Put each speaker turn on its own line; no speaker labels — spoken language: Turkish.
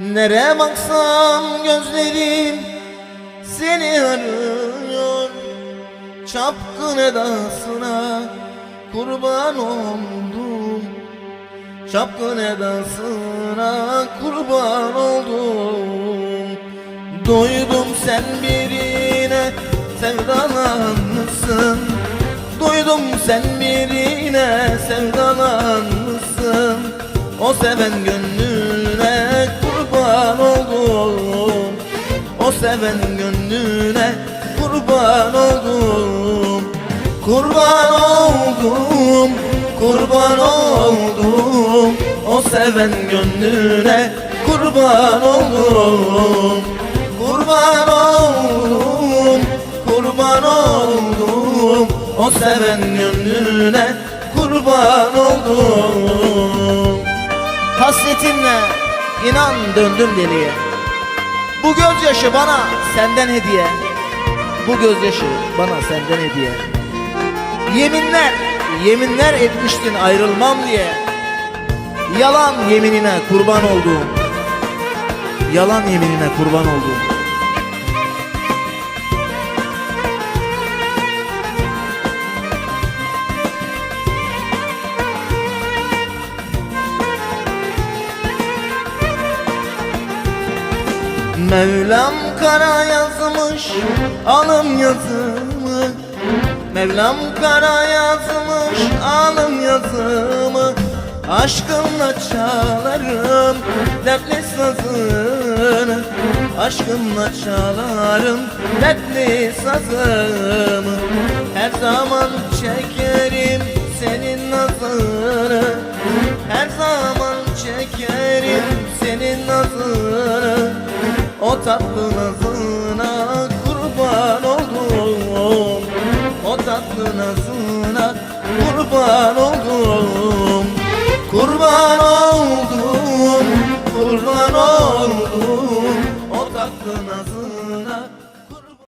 Nereye baksam gözlerim seni arıyor. Çapkın edasına kurban oldum. Çapkın edasına kurban oldum. Duydum sen birine sevdalanmışsın. Duydum sen birine sevdalanmışsın. O seven gönlüne seven gönlüne kurban oldum. Kurban oldum, kurban oldum. O seven gönlüne kurban oldum. Kurban oldum, kurban oldum. O seven gönlüne kurban oldum. Hasretinle inan döndüm deliye Bu gözyaşı bana. Senden hediye. Bu gözyaşı bana senden hediye. Yeminler, yeminler etmiştin ayrılmam diye. Yalan yeminine kurban oldum. Yalan yeminine kurban oldum Mevlam kara yazmış alım yazımı. Mevlam kara yazmış alım yazımı. Aşkımla çalarım dertli sazını. Aşkımla çalarım dertli sazımı Her zaman çekerim senin nazını tatlı nazına kurban oldum. O tatlı nazına kurban oldum